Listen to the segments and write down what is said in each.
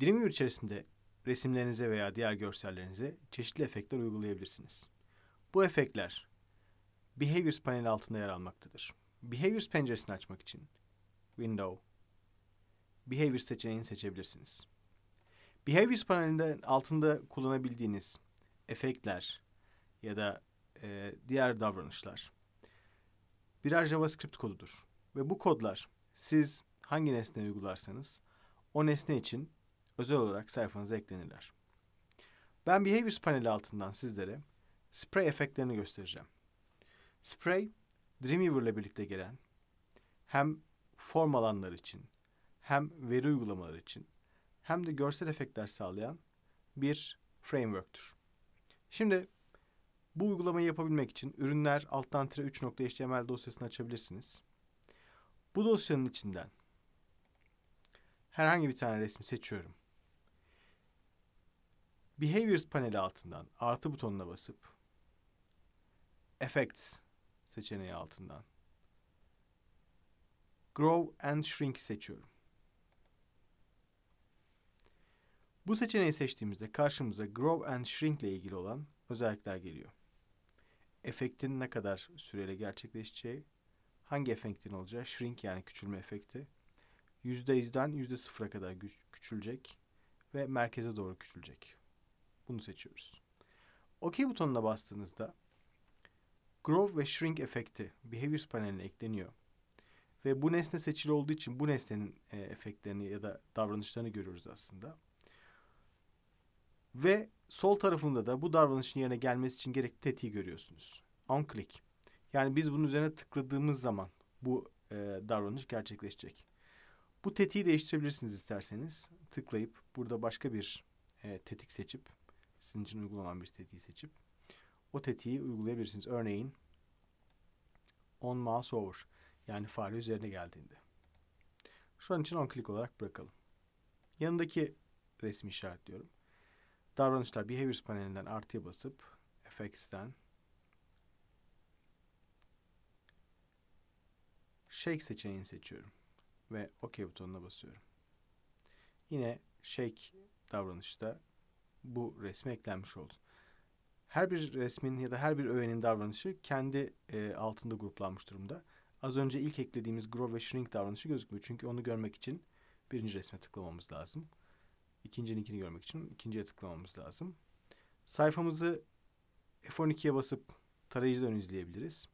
Dreamweaver içerisinde resimlerinize veya diğer görsellerinize çeşitli efektler uygulayabilirsiniz. Bu efektler Behaviors paneli altında yer almaktadır. Behaviors penceresini açmak için Window, Behaviors seçeneğini seçebilirsiniz. Behaviors panelinde altında kullanabildiğiniz efektler ya da e, diğer davranışlar birer JavaScript kodudur. Ve bu kodlar siz hangi nesne uygularsanız o nesne için özel olarak sayfanıza eklenirler. Ben Behaviors paneli altından sizlere Spray efektlerini göstereceğim. Spray, Dreamweaver ile birlikte gelen hem form alanlar için hem veri uygulamaları için hem de görsel efektler sağlayan bir framework'tür. Şimdi bu uygulamayı yapabilmek için ürünler alttan tire 3.html dosyasını açabilirsiniz. Bu dosyanın içinden herhangi bir tane resmi seçiyorum. Behaviors paneli altından artı butonuna basıp Effects seçeneği altından Grow and Shrink seçiyorum. Bu seçeneği seçtiğimizde karşımıza Grow and Shrink ile ilgili olan özellikler geliyor. Efektin ne kadar süreyle gerçekleşeceği, hangi efektin olacağı, shrink yani küçülme efekti, %100'den %0'a kadar küçülecek ve merkeze doğru küçülecek. Bunu seçiyoruz. OK butonuna bastığınızda Grow ve Shrink efekti Behaviors paneline ekleniyor. Ve bu nesne seçili olduğu için bu nesnenin e, efektlerini ya da davranışlarını görüyoruz aslında. Ve sol tarafında da bu davranışın yerine gelmesi için gerekli tetiği görüyorsunuz. On click. Yani biz bunun üzerine tıkladığımız zaman bu e, davranış gerçekleşecek. Bu tetiği değiştirebilirsiniz isterseniz. Tıklayıp burada başka bir e, tetik seçip sizin için uygulanan bir tetiği seçip o tetiği uygulayabilirsiniz. Örneğin on mouse over yani fare üzerine geldiğinde. Şu an için on click olarak bırakalım. Yanındaki resmi işaretliyorum. Davranışlar Behaviors panelinden artıya basıp Effects'ten Shake seçeneğini seçiyorum ve OK butonuna basıyorum. Yine Shake davranışta bu resme eklenmiş oldu. Her bir resmin ya da her bir öğenin davranışı kendi e, altında gruplanmış durumda. Az önce ilk eklediğimiz grow ve shrink davranışı gözükmüyor. Çünkü onu görmek için birinci resme tıklamamız lazım. İkincininkini görmek için ikinciye tıklamamız lazım. Sayfamızı F12'ye basıp tarayıcıdan izleyebiliriz.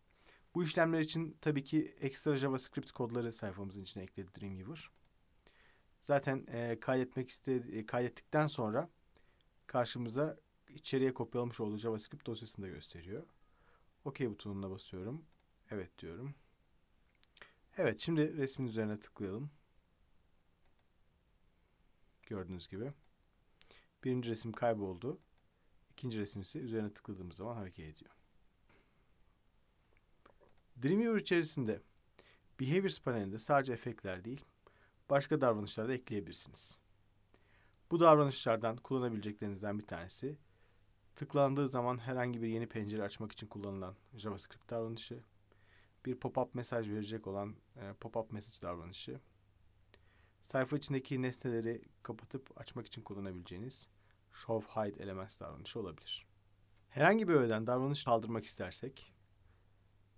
Bu işlemler için tabii ki ekstra JavaScript kodları sayfamızın içine ekledi Dreamweaver. Zaten e, kaydetmek istedi, e, kaydettikten sonra karşımıza içeriye kopyalamış olduğu JavaScript dosyasını da gösteriyor. OK butonuna basıyorum. Evet diyorum. Evet şimdi resmin üzerine tıklayalım. Gördüğünüz gibi. Birinci resim kayboldu. İkinci resim ise üzerine tıkladığımız zaman hareket ediyor. Dreamweaver içerisinde Behaviors panelinde sadece efektler değil, başka davranışlar da ekleyebilirsiniz. Bu davranışlardan kullanabileceklerinizden bir tanesi tıklandığı zaman herhangi bir yeni pencere açmak için kullanılan JavaScript davranışı, bir pop-up mesaj verecek olan e, pop-up message davranışı, sayfa içindeki nesneleri kapatıp açmak için kullanabileceğiniz show hide elements davranışı olabilir. Herhangi bir öğeden davranış kaldırmak istersek,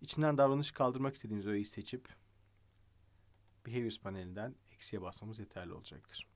içinden davranış kaldırmak istediğimiz öğeyi seçip Behaviors panelinden eksiye basmamız yeterli olacaktır.